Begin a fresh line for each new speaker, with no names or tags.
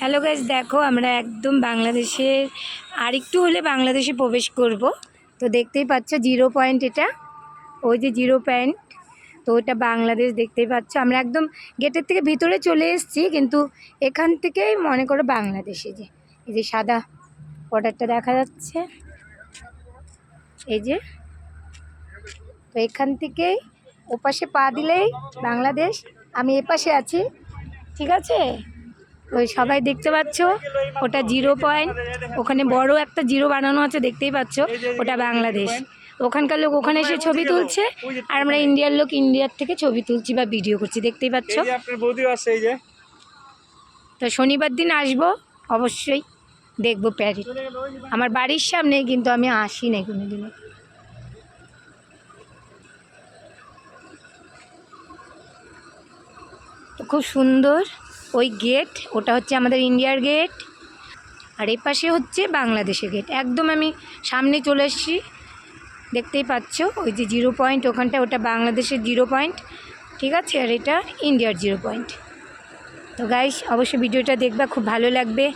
Hello guys দেখো, আমরা একদম বাংলাদেশের আর একটু হলে বাংলাদেশে প্রবেশ করব। তো দেখতেই পাচ্ছ জিরো পয়েন্ট এটা, ওই যে জিরো পয়েন্ট। তো ওটা বাংলাদেশ দেখতেই পাচ্ছ। আমরা একদম গেটের থেকে ভিতরে চলে এসেছি, কিন্তু এখান থেকেই মনে করো বাংলাদেশে যে, এই যে সাদা বর্ডারটা দেখা যাচ্ছে। এই যে, তো এখান থেকেই ওপাশে পা দিলেই বাংলাদেশ। আমি এপাশে আছি, ঠিক আছে? ওই সবাই দেখতে পাচ্ছ? ওটা জিরো পয়েন্ট। ওখানে বড় একটা জিরো বানানো আছে দেখতেই পাচ্ছ? ওটা বাংলাদেশ। ওখানকার লোক ওখানে এসে ছবি তুলছে আর আমরা ইন্ডিয়ার লোক ইন্ডিয়ার থেকে ছবি তুলছি বা ভিডিও করছি দেখতেই পাচ্ছ? তো শনিবার দিন আসব অবশ্যই দেখব প্যারেড। আমার বাড়ির সামনে কিন্তু আমি আসি নাই কোনো দিনও তো খুব সুন্দর। ওই গেট ওটা হচ্ছে আমাদের ইন্ডিয়ার গেট আর এই পাশে হচ্ছে বাংলাদেশের গেট একদম আমি সামনে চলে এসেছি, দেখতেই পাচ্ছ, ওই যে জিরো পয়েন্ট ওখানটা ওটা বাংলাদেশের জিরো পয়েন্ট ঠিক আছে? আর এটা ইন্ডিয়ার জিরো পয়েন্ট তো গাইস অবশ্যই ভিডিওটা দেখবা, খুব ভালো লাগবে।